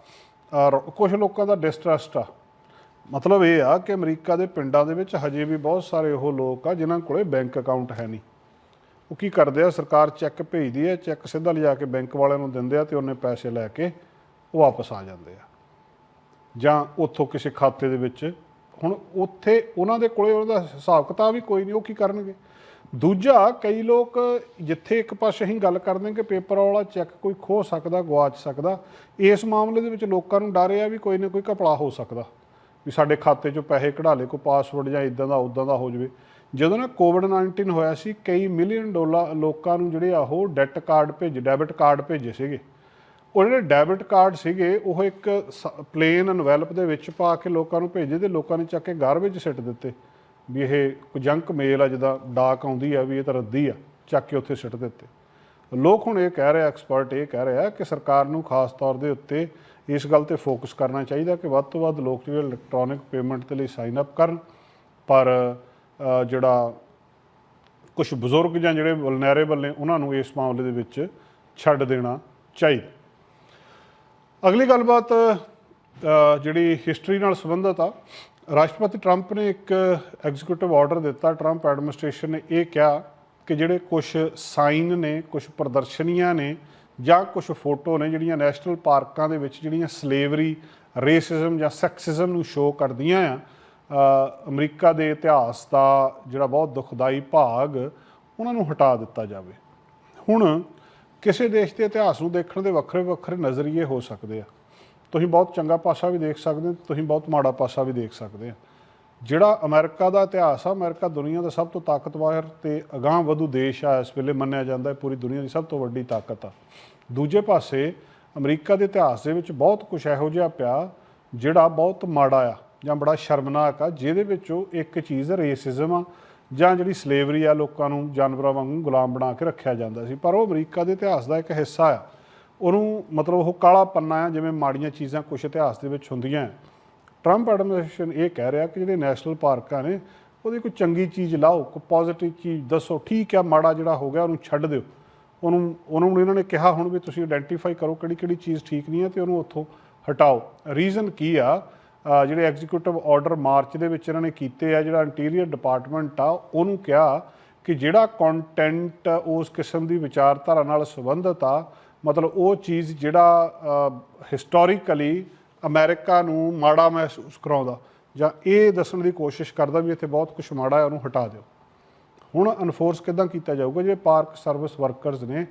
A: ਕੁਝ ਲੋਕਾਂ ਦਾ ਡਿਸਟਰਸਟ ਆ। ਮਤਲਬ ਇਹ ਆ ਕਿ ਅਮਰੀਕਾ ਦੇ ਪਿੰਡਾਂ ਦੇ ਵਿੱਚ ਹਜੇ ਵੀ ਬਹੁਤ ਸਾਰੇ ਉਹ ਲੋਕ ਆ ਜਿਨ੍ਹਾਂ ਕੋਲੇ ਬੈਂਕ ਅਕਾਊਂਟ ਹੈ ਨਹੀਂ। ਉਹ ਕੀ ਕਰਦੇ ਆ, ਸਰਕਾਰ ਚੈੱਕ ਭੇਜਦੀ ਹੈ, ਚੈੱਕ ਸਿੱਧਾ ਲਿਜਾ ਕੇ ਬੈਂਕ ਵਾਲਿਆਂ ਨੂੰ ਦਿੰਦੇ ਆ ਤੇ ਉਹਨੇ ਪੈਸੇ ਲੈ ਕੇ ਉਹ ਵਾਪਸ ਆ ਜਾਂਦੇ ਆ। ਜਾਂ ਉੱਥੋਂ ਕਿਸੇ ਖਾਤੇ ਦੇ ਵਿੱਚ, ਹੁਣ ਉੱਥੇ ਉਹਨਾਂ ਦੇ ਕੋਲੇ ਉਹਦਾ ਹਿਸਾਬ ਕਿਤਾਬ ਹੀ ਕੋਈ ਨਹੀਂ, ਉਹ ਕੀ ਕਰਨਗੇ? ਦੂਜਾ, ਕਈ ਲੋਕ ਜਿੱਥੇ ਇੱਕ ਪਾਸੇ ਅਸੀਂ ਗੱਲ ਕਰਦੇ ਕਿ ਪੇਪਰ ਵਾਲਾ ਚੈੱਕ ਕੋਈ ਖੋ ਸਕਦਾ, ਗਵਾਚ ਸਕਦਾ, ਇਸ ਮਾਮਲੇ ਦੇ ਵਿੱਚ ਲੋਕਾਂ ਨੂੰ ਡਰ ਆ ਵੀ ਕੋਈ ਨਾ ਕੋਈ ਘਪਲਾ ਹੋ ਸਕਦਾ, ਵੀ ਸਾਡੇ ਖਾਤੇ 'ਚੋਂ ਪੈਸੇ ਕਢਾ ਲੇ ਕੋਈ ਪਾਸਵਰਡ ਜਾਂ ਇਦਾਂ ਦਾ, ਉਦਾਂ ਦਾ ਹੋ ਜਵੇ। ਜਦੋਂ ਨਾ ਕੋਵਿਡ 19 ਹੋਇਆ ਸੀ, ਕਈ ਮਿਲੀਅਨ ਡਾਲਰ ਲੋਕਾਂ ਨੂੰ ਜਿਹੜੇ ਆ ਉਹ ਡੈਟ ਕਾਰਡ ਭੇਜ ਡੈਬਿਟ ਕਾਰਡ ਭੇਜੇ ਸੀਗੇ। ਉਹ ਜਿਹੜੇ ਡੈਬਿਟ ਕਾਰਡ ਸੀਗੇ, ਉਹ ਇੱਕ ਪਲੇਨ ਐਨਵੈਲਪ ਦੇ ਵਿੱਚ ਪਾ ਕੇ ਲੋਕਾਂ ਨੂੰ ਭੇਜੇ ਤੇ ਲੋਕਾਂ ਨੇ ਚੱਕ ਕੇ ਗਾਰਬੇਜ ਸਿੱਟ ਦਿੱਤੇ। ਵੀ ਇਹ ਕੋਈ ਜੰਕ ਮੇਲ ਆ ਜਿਹਦਾ ਡਾਕ ਆਉਂਦੀ ਆ ਵੀ ਇਹ ਤਾਂ ਰੱਦੀ ਆ, ਚੱਕ ਕੇ ਉੱਥੇ ਸਿੱਟ ਦਿੱਤੇ। ਲੋਕ ਹੁਣ ਇਹ ਕਹਿ ਰਹੇ ਐਕਸਪਰਟ ਇਹ ਕਹਿ ਰਿਹਾ ਕਿ ਸਰਕਾਰ ਨੂੰ ਖਾਸ ਤੌਰ ਦੇ ਉੱਤੇ ਇਸ ਗੱਲ ਤੇ ਫੋਕਸ ਕਰਨਾ ਚਾਹੀਦਾ ਕਿ ਵੱਧ ਤੋਂ ਵੱਧ ਲੋਕ ਜਿਹੜੇ ਇਲੈਕਟ੍ਰੋਨਿਕ ਪੇਮੈਂਟ ਦੇ ਲਈ ਸਾਈਨ ਅਪ ਕਰਨ। ਪਰ ਜਿਹੜਾ ਕੁਝ ਬਜ਼ੁਰਗ ਜਾਂ ਜਿਹੜੇ ਵਲਨਰੇਬਲ ਨੇ, ਉਹਨਾਂ ਨੂੰ ਇਸ ਮਾਮਲੇ ਦੇ ਵਿੱਚ ਛੱਡ ਦੇਣਾ ਚਾਹੀਦਾ। ਅਗਲੀ ਗੱਲਬਾਤ ਜਿਹੜੀ ਹਿਸਟਰੀ ਨਾਲ ਸੰਬੰਧਿਤ ਆ, ਰਾਸ਼ਟਰਪਤੀ ਟਰੰਪ ਨੇ ਇੱਕ ਐਗਜ਼ੀਕਿਊਟਿਵ ਆਰਡਰ ਦਿੱਤਾ, ਟਰੰਪ ਐਡਮਿਨਿਸਟ੍ਰੇਸ਼ਨ ਨੇ ਇਹ ਕਿਹਾ ਕਿ ਜਿਹੜੇ ਕੁਝ ਸਾਈਨ ਨੇ ਕੁਝ ਪ੍ਰਦਰਸ਼ਨੀਆਂ ਨੇ ਜਾਂ ਕੁਝ ਫੋਟੋ ਨੇ ਜਿਹੜੀਆਂ ਨੈਸ਼ਨਲ ਪਾਰਕਾਂ ਦੇ ਵਿੱਚ ਜਿਹੜੀਆਂ ਸਲੇਵਰੀ ਰੇਸਿਜ਼ਮ ਜਾਂ ਸੈਕਸਿਜ਼ਮ ਨੂੰ ਸ਼ੋਅ ਕਰਦੀਆਂ ਆ ਅਮਰੀਕਾ ਦੇ ਇਤਿਹਾਸ ਦਾ ਜਿਹੜਾ ਬਹੁਤ ਦੁਖਦਾਈ ਭਾਗ, ਉਹਨਾਂ ਨੂੰ ਹਟਾ ਦਿੱਤਾ ਜਾਵੇ। ਹੁਣ ਕਿਸੇ ਦੇਸ਼ ਦੇ ਇਤਿਹਾਸ ਨੂੰ ਦੇਖਣ ਦੇ ਵੱਖਰੇ ਵੱਖਰੇ ਨਜ਼ਰੀਏ ਹੋ ਸਕਦੇ ਆ। ਤੁਸੀਂ ਬਹੁਤ ਚੰਗਾ ਪਾਸਾ ਵੀ ਦੇਖ ਸਕਦੇ ਤੁਸੀਂ ਬਹੁਤ ਮਾੜਾ ਪਾਸਾ ਵੀ ਦੇਖ ਸਕਦੇ ਆ ਜਿਹੜਾ ਅਮਰੀਕਾ ਦਾ ਇਤਿਹਾਸ ਆ, ਅਮਰੀਕਾ ਦੁਨੀਆ ਦਾ ਸਭ ਤੋਂ ਤਾਕਤਵਰ ਤੇ ਅਗਾਂਹ ਵਧੂ ਦੇਸ਼ ਆ, ਇਸ ਵੇਲੇ ਮੰਨਿਆ ਜਾਂਦਾ ਹੈ, ਪੂਰੀ ਦੁਨੀਆ ਦੀ ਸਭ ਤੋਂ ਵੱਡੀ ਤਾਕਤ ਆ। ਦੂਜੇ ਪਾਸੇ ਅਮਰੀਕਾ ਦੇ ਇਤਿਹਾਸ ਦੇ ਵਿੱਚ ਬਹੁਤ ਕੁਝ ਇਹੋ ਜਿਹਾ ਪਿਆ, ਜਿਹੜਾ ਬਹੁਤ ਮਾੜਾ ਆ ਜਾਂ ਬੜਾ ਸ਼ਰਮਨਾਕ ਆ, ਜਿਹਦੇ ਵਿੱਚੋਂ ਇੱਕ ਚੀਜ਼ ਰੇਸਿਜ਼ਮ ਆ ਜਾਂ ਜਿਹੜੀ ਸਲੇਵਰੀ ਆ ਲੋਕਾਂ ਨੂੰ, ਜਾਨਵਰਾਂ ਵਾਂਗੂ ਗੁਲਾਮ ਬਣਾ ਕੇ ਰੱਖਿਆ ਜਾਂਦਾ ਸੀ। ਪਰ ਉਹ ਅਮਰੀਕਾ ਦੇ ਇਤਿਹਾਸ ਦਾ ਇੱਕ ਹਿੱਸਾ ਆ। ਉਹਨੂੰ ਮਤਲਬ ਉਹ ਕਾਲਾ ਪੰਨਾ ਆ, ਜਿਵੇਂ ਮਾੜੀਆਂ ਚੀਜ਼ਾਂ ਕੁਝ ਇਤਿਹਾਸ ਦੇ ਵਿੱਚ ਹੁੰਦੀਆਂ ਟਰੰਪ ਐਡਮਿਨਿਸਟ੍ਰੇਸ਼ਨ ਇਹ ਕਹਿ ਰਿਹਾ ਕਿ ਜਿਹੜੇ ਨੈਸ਼ਨਲ ਪਾਰਕਾਂ ਨੇ, ਉਹਦੀ ਕੋਈ ਚੰਗੀ ਚੀਜ਼ ਲਾਓ, ਕੋਈ ਪੋਜ਼ਿਟਿਵ ਚੀਜ਼ ਦੱਸੋ, ਠੀਕ ਆ, ਮਾੜਾ ਜਿਹੜਾ ਹੋ ਗਿਆ, ਉਹਨੂੰ ਛੱਡ ਦਿਓ। ਉਹਨੂੰ ਉਹਨੂੰ ਇਹਨਾਂ ਨੇ ਕਿਹਾ ਹੁਣ ਵੀ ਤੁਸੀਂ ਆਇਡੈਂਟੀਫਾਈ ਕਰੋ ਕਿਹੜੀ ਕਿਹੜੀ ਚੀਜ਼ ਠੀਕ ਨਹੀਂ ਹੈ ਤੇ ਉਹਨੂੰ ਉੱਥੋਂ ਹਟਾਓ। ਰੀਜ਼ਨ ਕੀ ਆ? ਜਿਹੜੇ ਐਗਜ਼ੀਕਿਊਟਿਵ ਆਰਡਰ ਮਾਰਚ ਦੇ ਵਿੱਚ ਇਹਨਾਂ ਨੇ ਕੀਤੇ ਆ, ਜਿਹੜਾ ਇੰਟੀਰੀਅਰ ਡਿਪਾਰਟਮੈਂਟ ਆ, ਉਹਨੂੰ ਕਿਹਾ ਕਿ ਜਿਹੜਾ ਕੰਟੈਂਟ ਉਸ ਕਿਸਮ ਦੀ ਵਿਚਾਰਧਾਰਾ ਨਾਲ ਸੰਬੰਧਿਤ ਆ, ਮਤਲਬ ਉਹ ਚੀਜ਼ ਜਿਹੜਾ ਹਿਸਟੋਰੀਕਲੀ ਅਮਰੀਕਾ ਨੂੰ ਮਾੜਾ ਮਹਿਸੂਸ ਕਰਾਉਂਦਾ, ਜਾਂ ਇਹ ਦੱਸਣ ਦੀ ਕੋਸ਼ਿਸ਼ ਕਰਦਾ ਵੀ ਇੱਥੇ ਬਹੁਤ ਕੁਝ ਮਾੜਾ ਹੈ, ਉਹਨੂੰ ਹਟਾ ਦਿਓ। ਹੁਣ ਅਨਫੋਰਸ ਕਿਦਾਂ ਕੀਤਾ ਜਾਊਗਾ? ਜਿਹੜੇ ਪਾਰਕ ਸਰਵਿਸ ਵਰਕਰਸ ਨੇ,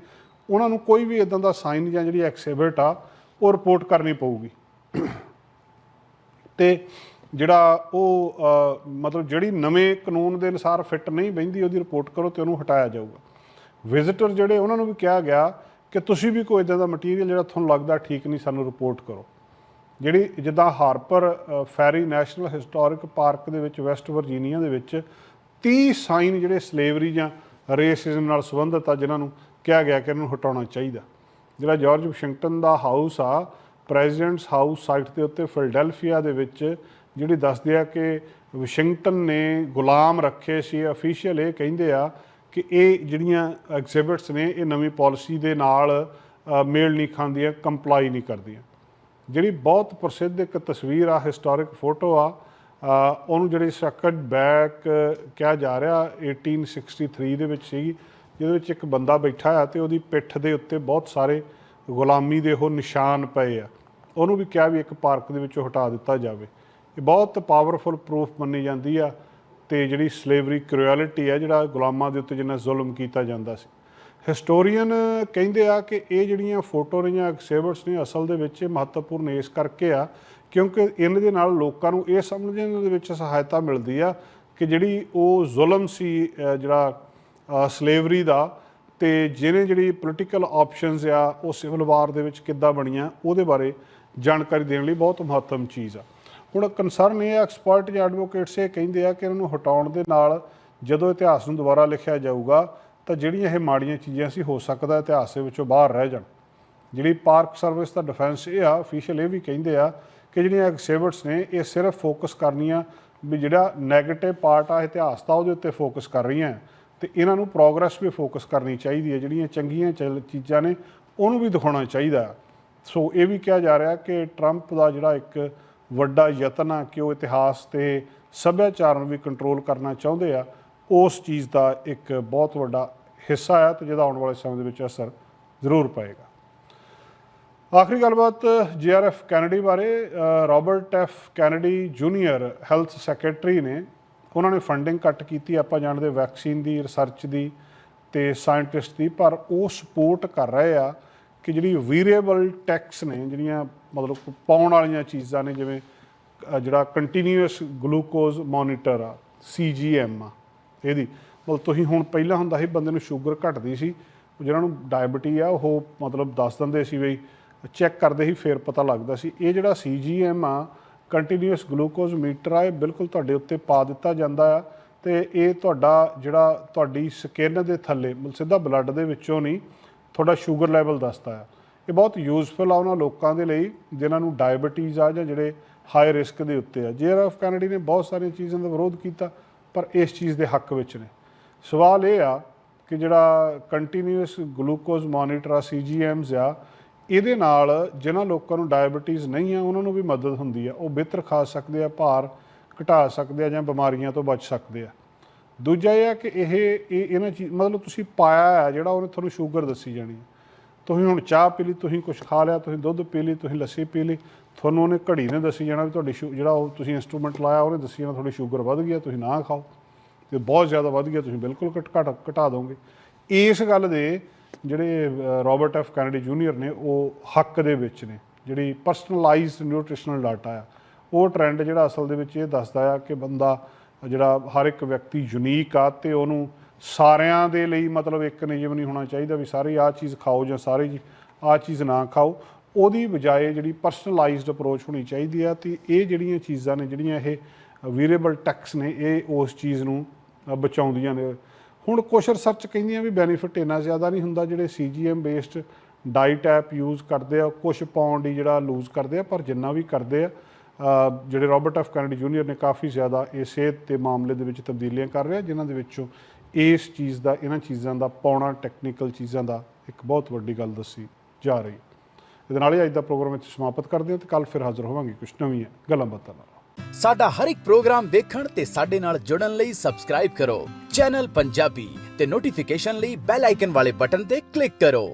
A: ਉਹਨਾਂ ਨੂੰ ਕੋਈ ਵੀ ਇਦਾਂ ਦਾ ਸਾਈਨ ਜਾਂ ਜਿਹੜੀ ਐਕਸਿਬਿਟ ਆ, ਉਹ ਰਿਪੋਰਟ ਕਰਨੀ ਪਊਗੀ। ਤੇ ਜਿਹੜਾ ਉਹ ਮਤਲਬ ਜਿਹੜੀ ਨਵੇਂ ਕਾਨੂੰਨ ਦੇ ਅਨੁਸਾਰ ਫਿੱਟ ਨਹੀਂ ਬਹਿੰਦੀ, ਉਹਦੀ ਰਿਪੋਰਟ ਕਰੋ ਤੇ ਉਹਨੂੰ ਹਟਾਇਆ ਜਾਊਗਾ। ਵਿਜ਼ਿਟਰ ਜਿਹੜੇ, ਉਹਨਾਂ ਨੂੰ ਵੀ ਕਿਹਾ ਗਿਆ ਕਿ ਤੁਸੀਂ ਵੀ ਕੋਈ ਇਦਾਂ ਦਾ ਮਟੀਰੀਅਲ ਜਿਹੜਾ ਤੁਹਾਨੂੰ ਲੱਗਦਾ ਠੀਕ ਨਹੀਂ, ਸਾਨੂੰ ਰਿਪੋਰਟ ਕਰੋ। ਜਿਹੜੀ ਜਿੱਦਾਂ Harper Ferry National Historic Park ਦੇ ਵਿੱਚ, ਵੈਸਟ ਵਰਜੀਨੀਆ ਦੇ ਵਿੱਚ 30 ਸਾਈਨ ਜਿਹੜੇ ਸਲੇਵਰੀ ਜਾਂ ਰੇਸਿਜ਼ਮ ਨਾਲ ਸੰਬੰਧਿਤ ਆ, ਜਿਨ੍ਹਾਂ ਨੂੰ ਕਿਹਾ ਗਿਆ ਕਿ ਇਹਨੂੰ ਹਟਾਉਣਾ ਚਾਹੀਦਾ। ਜਿਹੜਾ ਜਾਰਜ ਵਾਸ਼ਿੰਗਟਨ ਦਾ ਹਾਊਸ ਆ ਪ੍ਰੈਜ਼ੀਡੈਂਟਸ ਹਾਊਸ ਸਾਈਟ ਦੇ ਉੱਤੇ ਫਿਲਡੈਲਫੀਆ ਦੇ ਵਿੱਚ ਜਿਹੜੀ ਦੱਸਦੇ ਆ ਕਿ ਵਾਸ਼ਿੰਗਟਨ ਨੇ ਗੁਲਾਮ ਰੱਖੇ ਸੀ, ਅਫੀਸ਼ੀਅਲ ਇਹ ਕਹਿੰਦੇ ਆ ਕਿ ਇਹ ਜਿਹੜੀਆਂ ਐਗਜ਼ਿਬਿਟਸ ਨੇ, ਇਹ ਨਵੀਂ ਪਾਲਿਸੀ ਦੇ ਨਾਲ ਮੇਲ ਨਹੀਂ ਖਾਂਦੀਆਂ, ਕੰਪਲਾਈ ਨਹੀਂ ਕਰਦੀਆਂ। ਜਿਹੜੀ ਬਹੁਤ ਪ੍ਰਸਿੱਧ ਇੱਕ ਤਸਵੀਰ ਆ, ਹਿਸਟੋਰਿਕ ਫੋਟੋ ਆ ਉਹਨੂੰ ਜਿਹੜੀ ਸਕਟ ਬੈਕ ਕਿਹਾ ਜਾ ਰਿਹਾ 1863 ਦੇ ਵਿੱਚ ਸੀਗੀ, ਜਿਹਦੇ ਵਿੱਚ ਇੱਕ ਬੰਦਾ ਬੈਠਾ ਆ ਤੇ ਉਹਦੀ ਪਿੱਠ ਦੇ ਉੱਤੇ ਬਹੁਤ ਸਾਰੇ ਗੁਲਾਮੀ ਦੇ ਉਹ ਨਿਸ਼ਾਨ ਪਏ ਆ। ਉਹਨੂੰ ਵੀ ਕਿਹਾ ਵੀ ਇੱਕ ਪਾਰਕ ਦੇ ਵਿੱਚੋਂ ਹਟਾ ਦਿੱਤਾ ਜਾਵੇ। ਇਹ ਬਹੁਤ ਪਾਵਰਫੁਲ ਪ੍ਰੂਫ ਮੰਨੀ ਜਾਂਦੀ ਆ ਤੇ ਜਿਹੜੀ ਸਲੇਵਰੀ ਕ੍ਰੂਐਲਿਟੀ ਆ, ਜਿਹੜਾ ਗੁਲਾਮਾਂ ਦੇ ਉੱਤੇ ਜਿੰਨਾ ਜ਼ੁਲਮ ਕੀਤਾ ਜਾਂਦਾ ਸੀ। ਹਿਸਟੋਰੀਅਨ ਕਹਿੰਦੇ ਆ ਕਿ ਇਹ ਜਿਹੜੀਆਂ ਫੋਟੋ ਰਹੀਆਂ ਜਾਂ ਨੇ ਅਸਲ ਦੇ ਵਿੱਚ ਇਹ ਮਹੱਤਵਪੂਰਨ ਇਸ ਕਰਕੇ ਆ ਕਿਉਂਕਿ ਇਹਨਾਂ ਦੇ ਨਾਲ ਲੋਕਾਂ ਨੂੰ ਇਹ ਸਮਝਣ ਦੇ ਵਿੱਚ ਸਹਾਇਤਾ ਮਿਲਦੀ ਆ ਕਿ ਜਿਹੜੀ ਉਹ ਜ਼ੁਲਮ ਸੀ ਜਿਹੜਾ ਸਲੇਵਰੀ ਦਾ ਤੇ ਜਿਹਨੇ ਜਿਹੜੀ ਪੋਲੀਟੀਕਲ ਆਪਸ਼ਨਸ ਆ, ਉਹ ਸਿਵਲ ਵਾਰ ਦੇ ਵਿੱਚ ਕਿੱਦਾਂ ਬਣੀਆਂ, ਉਹਦੇ ਬਾਰੇ ਜਾਣਕਾਰੀ ਦੇਣ ਲਈ ਬਹੁਤ ਮਹੱਤਵਪੂਰਨ ਚੀਜ਼ ਆ। ਹੁਣ ਕੰਸਰਨ ਇਹ ਐਕਸਪਰਟ ਜਾਂ ਐਡਵੋਕੇਟਸ ਇਹ ਕਹਿੰਦੇ ਆ ਕਿ ਇਹਨਾਂ ਨੂੰ ਹਟਾਉਣ ਦੇ ਨਾਲ ਜਦੋਂ ਇਤਿਹਾਸ ਨੂੰ ਦੁਬਾਰਾ ਲਿਖਿਆ ਜਾਊਗਾ, ਤਾਂ ਜਿਹੜੀਆਂ ਇਹ ਮਾੜੀਆਂ ਚੀਜ਼ਾਂ ਸੀ, ਹੋ ਸਕਦਾ ਇਤਿਹਾਸ ਦੇ ਵਿੱਚੋਂ ਬਾਹਰ ਰਹਿ ਜਾਣ। ਜਿਹੜੀ ਪਾਰਕ ਸਰਵਿਸ ਦਾ ਡਿਫੈਂਸ ਇਹ ਆ ਅਫੀਸ਼ੀਅਲ ਇਹ ਵੀ ਕਹਿੰਦੇ ਆ ਕਿ ਜਿਹੜੀਆਂ ਐਕਸੇਵਰਟਸ ਨੇ, ਇਹ ਸਿਰਫ ਫੋਕਸ ਕਰਨੀਆਂ, ਵੀ ਜਿਹੜਾ 네ਗੇਟਿਵ ਪਾਰਟ ਆ, ਇਤਿਹਾਸ ਦਾ ਉਹਦੇ ਉੱਤੇ ਫੋਕਸ ਕਰ ਰਹੀਆਂ ਤੇ ਇਹਨਾਂ ਨੂੰ ਪ੍ਰੋਗਰੈਸ ਵੀ ਫੋਕਸ ਕਰਨੀ ਚਾਹੀਦੀ ਹੈ, ਜਿਹੜੀਆਂ ਚੰਗੀਆਂ ਚੱਲ- ਚੀਜ਼ਾਂ ਨੇ, ਉਹਨੂੰ ਵੀ ਦਿਖਾਉਣਾ ਚਾਹੀਦਾ ਸੋ ਇਹ ਵੀ ਕਿਹਾ ਜਾ ਰਿਹਾ ਕਿ ਟਰੰਪ ਦਾ ਜਿਹੜਾ ਇੱਕ ਵੱਡਾ ਯਤਨ ਆ ਕਿ ਉਹ ਇਤਿਹਾਸ ਤੇ ਸੱਭਿਆਚਾਰ ਨੂੰ ਵੀ ਕੰਟਰੋਲ ਕਰਨਾ ਚਾਹੁੰਦੇ ਆ ਉਸ ਚੀਜ਼ ਦਾ ਇੱਕ ਬਹੁਤ ਵੱਡਾ ਹਿੱਸਾ ਆ ਤੇ ਜਿਹਦਾ ਆਉਣ ਵਾਲੇ ਸਮੇਂ ਦੇ ਵਿੱਚ ਅਸਰ ਜ਼ਰੂਰ ਪਏਗਾ। ਆਖਰੀ ਗੱਲਬਾਤ ਜੀਆਰਐਫ ਕੈਨੇਡੀ ਬਾਰੇ ਅ, Robert F Kennedy junior health secretary ਨੇ ਉਹਨਾਂ ਨੇ ਫੰਡਿੰਗ ਕੱਟ ਕੀਤੀ ਆਪਾਂ ਜਾਣਦੇ ਵੈਕਸੀਨ ਦੀ ਰਿਸਰਚ ਦੀ ਤੇ ਸਾਇੰਟਿਸਟ ਦੀ ਪਰ ਉਹ ਸਪੋਰਟ ਕਰ ਰਹੇ ਆ ਕਿ ਜਿਹੜੀ ਵੇਰੀਏਬਲ ਟੈਕਸ ਨੇ, ਜਿਹੜੀਆਂ ਮਤਲਬ ਪਾਉਣ ਵਾਲੀਆਂ ਚੀਜ਼ਾਂ ਨੇ, ਜਿਵੇਂ ਜਿਹੜਾ ਕੰਟੀਨਿਊਸ ਗਲੂਕੋਜ਼ ਮੋਨੀਟਰ ਆ ਸੀਜੀਐਮ ਆ, ਇਹਦੀ, ਮਤਲਬ ਤੁਸੀਂ ਹੁਣ ਪਹਿਲਾਂ ਹੁੰਦਾ ਸੀ ਬੰਦੇ ਨੂੰ ਸ਼ੂਗਰ ਘਟਦੀ ਸੀ, ਜਿਹਨਾਂ ਨੂੰ ਡਾਇਬਟੀ ਆ, ਉਹ ਮਤਲਬ ਦੱਸ ਦਿੰਦੇ ਸੀ ਵੀ ਚੈੱਕ ਕਰਦੇ ਸੀ, ਫਿਰ ਪਤਾ ਲੱਗਦਾ ਸੀ। ਇਹ ਜਿਹੜਾ ਸੀਜੀਐਮ ਆ ਕੰਟੀਨਿਊਸ ਗਲੂਕੋਜ਼ ਮੀਟਰ ਆ, ਇਹ ਬਿਲਕੁਲ ਤੁਹਾਡੇ ਉੱਤੇ ਪਾ ਦਿੱਤਾ ਜਾਂਦਾ ਆ, ਤੇ ਇਹ ਤੁਹਾਡਾ ਜਿਹੜਾ ਤੁਹਾਡੀ ਸਕਿਨ ਦੇ ਥੱਲੇ, ਮਤਲਬ ਸਿੱਧਾ ਬਲੱਡ ਦੇ ਵਿੱਚੋਂ ਨਹੀਂ ਤੁਹਾਡਾ ਸ਼ੂਗਰ ਲੈਵਲ ਦੱਸਦਾ ਆ। ਇਹ ਬਹੁਤ ਯੂਜ਼ਫੁਲ ਆ ਉਹਨਾਂ ਲੋਕਾਂ ਦੇ ਲਈ, ਜਿਨ੍ਹਾਂ ਨੂੰ ਡਾਇਬੀਟੀਜ਼ ਆ ਜਾਂ ਜਿਹੜੇ ਹਾਈ ਰਿਸਕ ਦੇ ਉੱਤੇ ਆ। ਜੇਆਰਐਫ ਕੈਨੇਡੀ ਨੇ ਬਹੁਤ ਸਾਰੀਆਂ ਚੀਜ਼ਾਂ ਦਾ ਵਿਰੋਧ ਕੀਤਾ, ਪਰ ਇਸ ਚੀਜ਼ ਦੇ ਹੱਕ ਵਿੱਚ ਨੇ। ਸਵਾਲ ਇਹ ਆ ਕਿ ਜਿਹੜਾ ਕੰਟੀਨਿਊਸ ਗਲੂਕੋਜ਼ ਮੋਨੀਟਰ ਆ ਸੀਜੀਐਮਸ ਆ, ਇਹਦੇ ਨਾਲ ਜਿਨ੍ਹਾਂ ਲੋਕਾਂ ਨੂੰ ਡਾਇਬੀਟੀਜ਼ ਨਹੀਂ ਆ, ਉਹਨਾਂ ਨੂੰ ਵੀ ਮਦਦ ਹੁੰਦੀ ਆ। ਉਹ ਬਿਹਤਰ ਖਾ ਸਕਦੇ ਆ, ਭਾਰ ਘਟਾ ਸਕਦੇ ਆ ਜਾਂ ਬਿਮਾਰੀਆਂ ਤੋਂ ਬਚ ਸਕਦੇ ਆ। ਦੂਜਾ ਇਹ ਆ ਕਿ ਇਹ ਇਹ ਇਹਨਾਂ ਚੀਜ਼, ਮਤਲਬ ਤੁਸੀਂ ਪਾਇਆ ਹੈ ਜਿਹੜਾ ਉਹਨੇ ਤੁਹਾਨੂੰ ਸ਼ੂਗਰ ਦੱਸੀ ਜਾਣੀ ਹੈ ਤੁਸੀਂ ਹੁਣ ਚਾਹ ਪੀ ਲਈ, ਤੁਸੀਂ ਕੁਝ ਖਾ ਲਿਆ, ਤੁਸੀਂ ਦੁੱਧ ਪੀ ਲਈ, ਤੁਸੀਂ ਲੱਸੀ ਪੀ ਲਈ, ਤੁਹਾਨੂੰ ਉਹਨੇ ਘੜੀ ਨੇ ਦੱਸੀ ਜਾਣਾ ਵੀ ਤੁਹਾਡੀ ਸ਼ੂ- ਜਿਹੜਾ ਉਹ ਤੁਸੀਂ ਇਨਸਟਰੂਮੈਂਟ ਲਾਇਆ, ਉਹਨੇ ਦੱਸੀ ਜਾਣਾ ਤੁਹਾਡੀ ਸ਼ੂਗਰ ਵੱਧ ਗਈ ਆ, ਤੁਸੀਂ ਨਾ ਖਾਓ। ਤੇ ਬਹੁਤ ਜ਼ਿਆਦਾ ਵੱਧ ਗਿਆ ਤੁਸੀਂ ਬਿਲਕੁਲ ਘਟ ਘਟ, ਘਟਾ ਦੋਗੇ। ਇਸ ਗੱਲ ਦੇ ਜਿਹੜੇ ਰਾਬਰਟ ਐਫ ਕੈਨੇਡੀ ਜੂਨੀਅਰ ਨੇ, ਉਹ ਹੱਕ ਦੇ ਵਿੱਚ ਨੇ। ਜਿਹੜੀ ਪਰਸਨਲਾਈਜ਼ਡ ਨਿਊਟ੍ਰੀਸ਼ਨਲ ਡਾਟਾ ਆ, ਉਹ ਟ੍ਰੈਂਡ ਜਿਹੜਾ ਅਸਲ ਦੇ ਵਿੱਚ ਇਹ ਦੱਸਦਾ ਆ ਕਿ ਬੰਦਾ ਜਿਹੜਾ ਹਰ ਇੱਕ ਵਿਅਕਤੀ ਯੂਨੀਕ ਆ ਤੇ ਉਹਨੂੰ ਸਾਰਿਆਂ ਦੇ ਲਈ ਮਤਲਬ ਇੱਕ ਨਿਯਮ ਨਹੀਂ ਹੋਣਾ ਚਾਹੀਦਾ ਵੀ ਸਾਰੇ ਆਹ ਚੀਜ਼ ਖਾਓ ਜਾਂ ਸਾਰੇ ਆਹ ਚੀਜ਼ ਨਾ ਖਾਓ। ਉਹਦੀ ਬਜਾਏ ਜਿਹੜੀ ਪਰਸਨਲਾਈਜ਼ਡ ਅਪਰੋਚ ਹੋਣੀ ਚਾਹੀਦੀ ਆ ਤੇ ਇਹ ਜਿਹੜੀਆਂ ਚੀਜ਼ਾਂ ਨੇ, ਜਿਹੜੀਆਂ ਇਹ ਵੇਰੀਏਬਲ ਟੈਕਸ ਨੇ, ਇਹ ਉਸ ਚੀਜ਼ ਨੂੰ ਬਚਾਉਂਦੀਆਂ ਨੇ। ਹੁਣ ਕੁਛ ਰਿਸਰਚ ਕਹਿੰਦੀਆਂ ਵੀ ਬੈਨੀਫਿਟ ਇੰਨਾ ਜ਼ਿਆਦਾ ਨਹੀਂ ਹੁੰਦਾ ਜਿਹੜੇ CGM based diet app use ਕਰਦੇ ਆ, ਕੁਛ ਪਾਉਂਡ ਹੀ ਜਿਹੜਾ ਲੂਜ਼ ਕਰਦੇ ਆ, ਪਰ ਜਿੰਨਾ ਵੀ ਕਰਦੇ ਆ ਜਿਹੜੇ ਰਾਬਰਟ ਐਫ ਕੈਨੇਡੀ ਜੂਨੀਅਰ ਨੇ ਕਾਫੀ ਜ਼ਿਆਦਾ ਇਹ ਸਿਹਤ ਦੇ ਮਾਮਲੇ ਦੇ ਵਿੱਚ ਤਬਦੀਲੀਆਂ ਕਰ ਰਿਹਾ, ਜਿਨ੍ਹਾਂ ਦੇ ਵਿੱਚੋਂ ਇਸ ਚੀਜ਼ ਦਾ, ਇਹਨਾਂ ਚੀਜ਼ਾਂ ਦਾ ਪਾਉਣਾ ਟੈਕਨੀਕਲ ਚੀਜ਼ਾਂ ਦਾ ਇੱਕ ਬਹੁਤ ਵੱਡੀ ਗੱਲ ਦੱਸੀ ਜਾ ਰਹੀ। ਇਹਦੇ ਨਾਲ ਹੀ ਅੱਜ ਦਾ ਪ੍ਰੋਗਰਾਮ ਇੱਥੇ ਸਮਾਪਤ ਕਰਦੇ ਹਾਂ ਤੇ ਕੱਲ ਫਿਰ ਹਾਜ਼ਰ ਹੋਵਾਂਗੇ ਕੁਝ ਨਵੀਆਂ ਗੱਲਾਂ ਬਾਤਾਂ ਨਾਲ।
B: ਸਾਡਾ ਹਰ ਇੱਕ ਪ੍ਰੋਗਰਾਮ ਦੇਖਣ ਤੇ ਸਾਡੇ ਨਾਲ ਜੁੜਨ ਲਈ ਸਬਸਕ੍ਰਾਈਬ ਕਰੋ। ਚੈਨਲ ਪੰਜਾਬੀ ਤੇ ਨੋਟੀਫਿਕੇਸ਼ਨ ਲਈ ਬੈਲ ਆਈਕਨ ਵਾਲੇ ਬਟਨ ਤੇ ਕਲਿੱਕ ਕਰੋ।